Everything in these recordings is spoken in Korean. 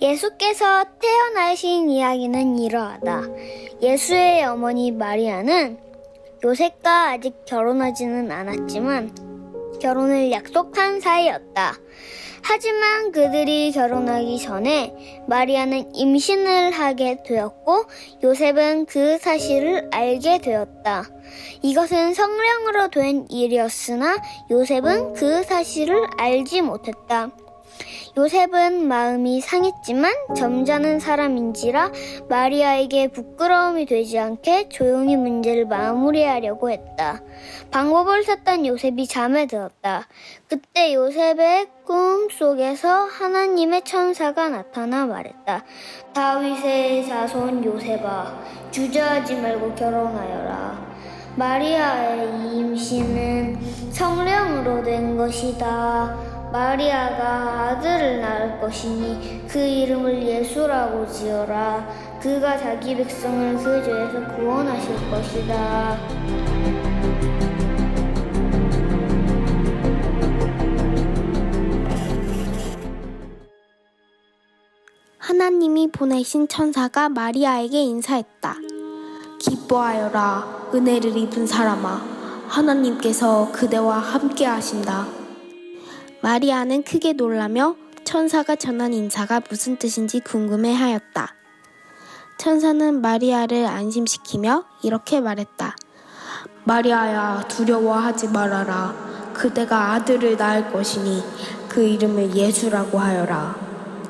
예수께서 태어나신 이야기는 이러하다. 예수의 어머니 마리아는 요셉과 아직 결혼하지는 않았지만 결혼을 약속한 사이였다. 하지만 그들이 결혼하기 전에 마리아는 임신을 하게 되었고 요셉은 그 사실을 알게 되었다. 이것은 성령으로 된 일이었으나 요셉은 그 사실을 알지 못했다. 요셉은 마음이 상했지만 점잖은 사람인지라 마리아에게 부끄러움이 되지 않게 조용히 문제를 마무리하려고 했다. 방법을 찾던 요셉이 잠에 들었다. 그때 요셉의 꿈 속에서 하나님의 천사가 나타나 말했다. 다윗의 자손 요셉아, 주저하지 말고 결혼하여라. 마리아의 임신은 성령으로 된 것이다. 마리아가 아들을 낳을 것이니 그 이름을 예수라고 지어라. 그가 자기 백성을 그 죄에서 구원하실 것이다. 하나님이 보내신 천사가 마리아에게 인사했다. 기뻐하여라, 은혜를 입은 사람아. 하나님께서 그대와 함께 하신다. 마리아는 크게 놀라며 천사가 전한 인사가 무슨 뜻인지 궁금해 하였다. 천사는 마리아를 안심시키며 이렇게 말했다. 마리아야, 두려워하지 말아라. 그대가 아들을 낳을 것이니 그 이름을 예수라고 하여라.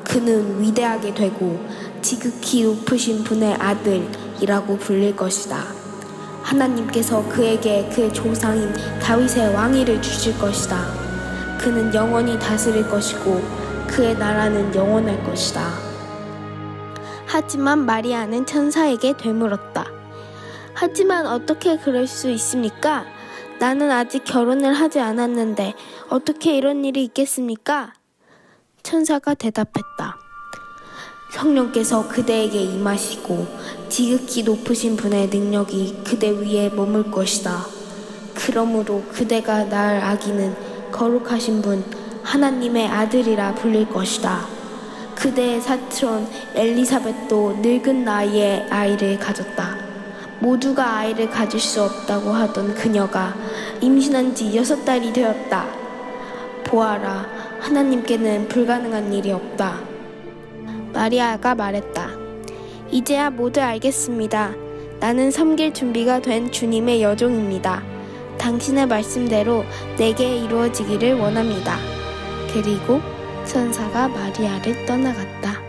그는 위대하게 되고 지극히 높으신 분의 아들이라고 불릴 것이다. 하나님께서 그에게 그의 조상인 다윗의 왕위를 주실 것이다. 그는 영원히 다스릴 것이고 그의 나라는 영원할 것이다. 하지만 마리아는 천사에게 되물었다. 하지만 어떻게 그럴 수 있습니까? 나는 아직 결혼을 하지 않았는데 어떻게 이런 일이 있겠습니까? 천사가 대답했다. 성령께서 그대에게 임하시고 지극히 높으신 분의 능력이 그대 위에 머물 것이다. 그러므로 그대가 낳을 아기는 거룩하신 분 하나님의 아들이라 불릴 것이다. 그대의 사촌 엘리사벳도 늙은 나이에 아이를 가졌다. 모두가 아이를 가질 수 없다고 하던 그녀가 임신한 지 여섯 달이 되었다. 보아라, 하나님께는 불가능한 일이 없다. 마리아가 말했다. 이제야 모두 알겠습니다. 나는 섬길 준비가 된 주님의 여종입니다. 당신의 말씀대로 내게 이루어지기를 원합니다. 그리고 천사가 마리아를 떠나갔다.